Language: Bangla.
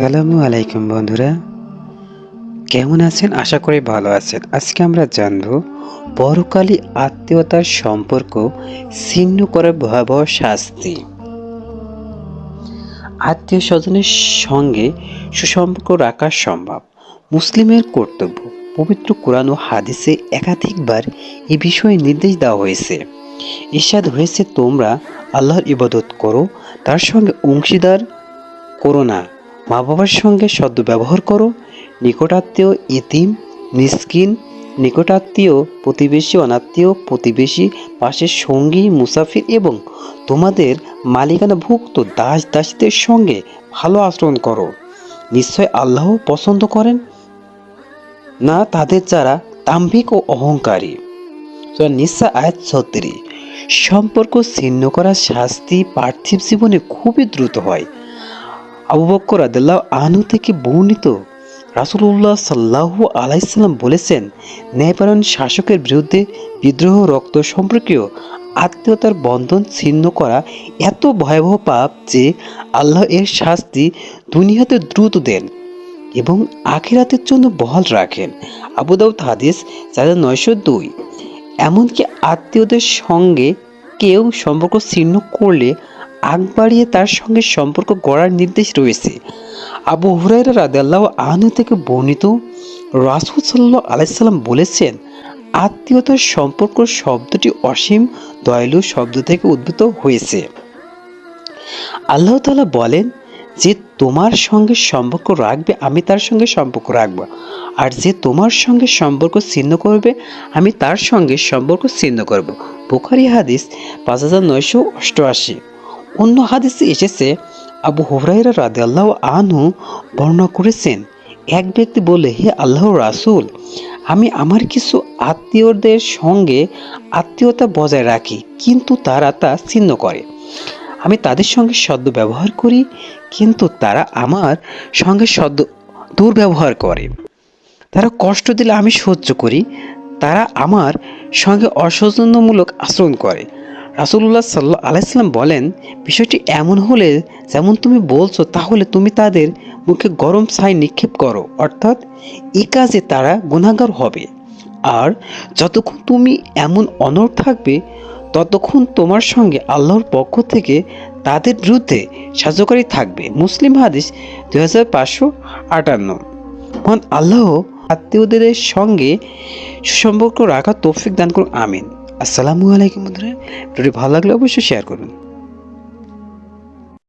আসসালামু আলাইকুম বন্ধুরা। কেমন আছেন? আশা করি ভালো আছেন। আজকে আমরা জানব পরকালী আত্মীয়তার সম্পর্ক ছিন্ন করে ভয়াবহ শাস্তি। আত্মীয় স্বজনের সঙ্গে সুসম্পর্ক রাখা সম্ভব। মুসলিমের কর্তব্য, পবিত্র কোরআন ও হাদিসে একাধিকবার এই বিষয়ে নির্দেশ দেওয়া হয়েছে। ইরশাদ হয়েছে, তোমরা আল্লাহর ইবাদত করো, তার সঙ্গে অংশীদার করো না। মা বাবার সঙ্গে সদ্য ব্যবহার করো। নিকটাত্মীয় ইতিম, মিসকিন, নিকটাত্মীয় প্রতিবেশী, অনাত্মীয় প্রতিবেশী, পাশের সঙ্গী, মুসাফির এবং তোমাদের মালিকানাভুক্ত দাস দাসীদের সঙ্গে ভালো আচরণ করো। নিশ্চয় আল্লাহ পছন্দ করেন? না, তাদের যারা দাম্ভিক ও অহংকারী। নিসা আয়াত ছত্রিশ। সম্পর্ক ছিন্ন করার শাস্তি পার্থিব জীবনে খুবই দ্রুত হয়। আবু বক্কর আদাল্লাহ আনু থেকে বর্ণিত রাসুল্লাহ সাল্লাহ আলাইসাল্লাম বলেছেন ন্যায়পালন শাসকের বিরুদ্ধে বিদ্রোহ রক্ত সম্পর্কীয় আত্মীয়তার বন্ধন ছিন্ন করা এত ভয়াবহ পাপ যে আল্লাহ এর শাস্তি দুনিয়াতে দ্রুত দেন এবং আখিরাতের জন্য বহাল রাখেন। আবু দাউদ হাদিস চার নয়শো দুই। এমনকি আত্মীয়দের সঙ্গে কেউ সম্পর্ক ছিন্ন করলে আগ বাড়িয়ে তার সঙ্গে সম্পর্ক গড়ার নির্দেশ রয়েছে। আবু হুরাইরা রাদাল্লাহ আহনু থেকে বর্ণিত রাসুল সাল্লাহ আলাইসাল্লাম বলেছেন, আত্মীয়তার সম্পর্ক শব্দটি অসীম দয়ালু শব্দ থেকে উদ্ভূত হয়েছে। আল্লাহ তাআলা বলেন যে, তোমার সঙ্গে সম্পর্ক রাখবে, আমি তার সঙ্গে সম্পর্ক রাখব। আর যে তোমার সঙ্গে সম্পর্ক ছিন্ন করবে, আমি তার সঙ্গে সম্পর্ক ছিন্ন করব। বুখারি হাদিস পাঁচ হাজার নয়শো অষ্টআশি। অন্য হাদিসে এসেছে, আবু হুরাইরা রাদিয়াল্লাহ আনহু বর্ণনা করেছেন, এক ব্যক্তি বলে, হে আল্লাহ রাসুল, আমি আমার কিছু আত্মীয়দের সঙ্গে আত্মীয়তা বজায় রাখি, কিন্তু তারা তা ছিন্ন করে। আমি তাদের সঙ্গে সদ্য ব্যবহার করি, কিন্তু তারা আমার সঙ্গে সদ্য দুর্ব্যবহার করে। তারা কষ্ট দিলে আমি সহ্য করি, তারা আমার সঙ্গে অসৌজন্যমূলক আচরণ করে। রাসুল্লাহ সাল্লাহ আলাইসাল্লাম বলেন, বিষয়টি এমন হলে যেমন তুমি বলছো, তাহলে তুমি তাদের মুখে গরম ছাই নিক্ষেপ করো। অর্থাৎ এ কাজে তারা গুণাগার হবে। আর যতক্ষণ তুমি এমন অনর থাকবে, ততক্ষণ তোমার সঙ্গে আল্লাহর পক্ষ থেকে তাদের বিরুদ্ধে সাহায্যকারী থাকবে। মুসলিম হাদিস দুই হাজার পাঁচশো আটান্ন। মহান আল্লাহ আত্মীয়দের সঙ্গে সুসম্পর্ক রাখা তৌফিক দান করুন, আমিন। আসসালামু আলাইকুম বন্ধুরা। ভিডিওটি ভালো লাগলে অবশ্যই শেয়ার করুন